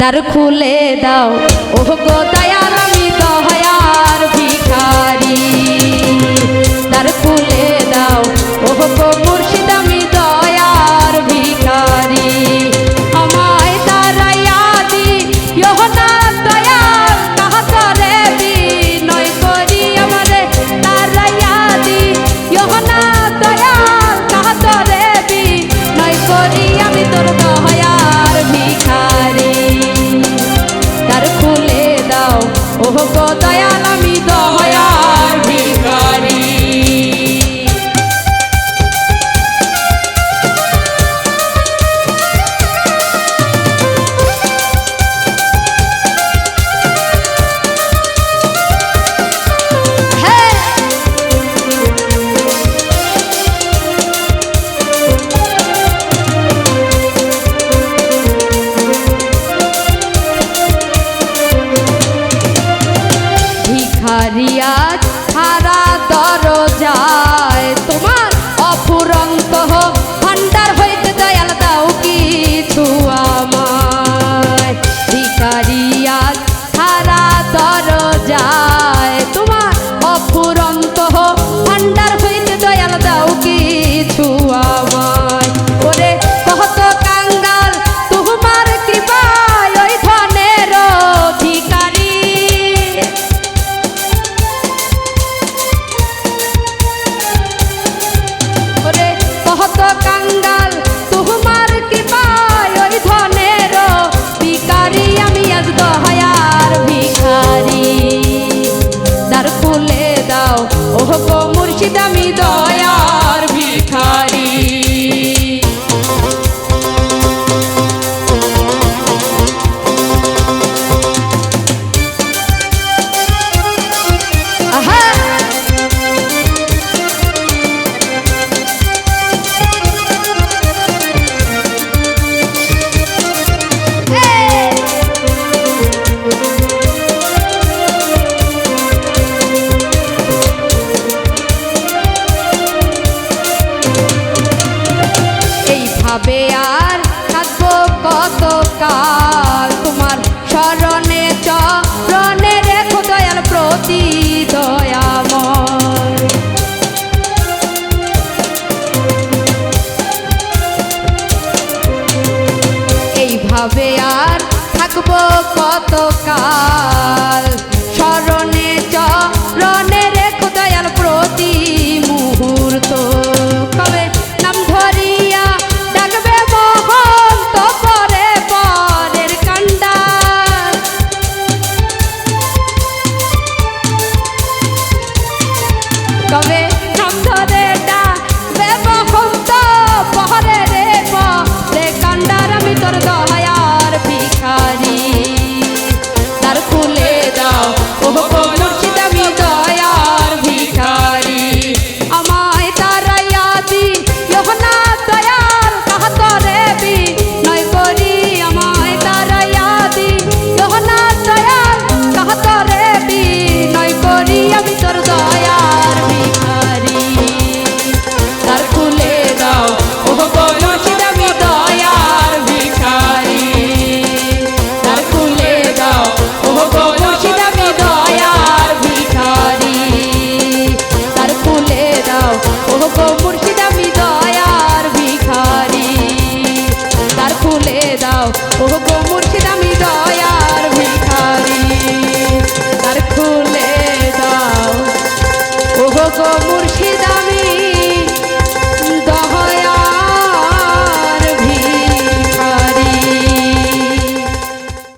দার খুলে দাও। ওহ গো দয়া চিরকাল তোমার স্মরণে চরণে রেখো দয়াল প্রতি দয়াময়। এইভাবে আর থাকব কত কতকাল? ও মুর্শিদা।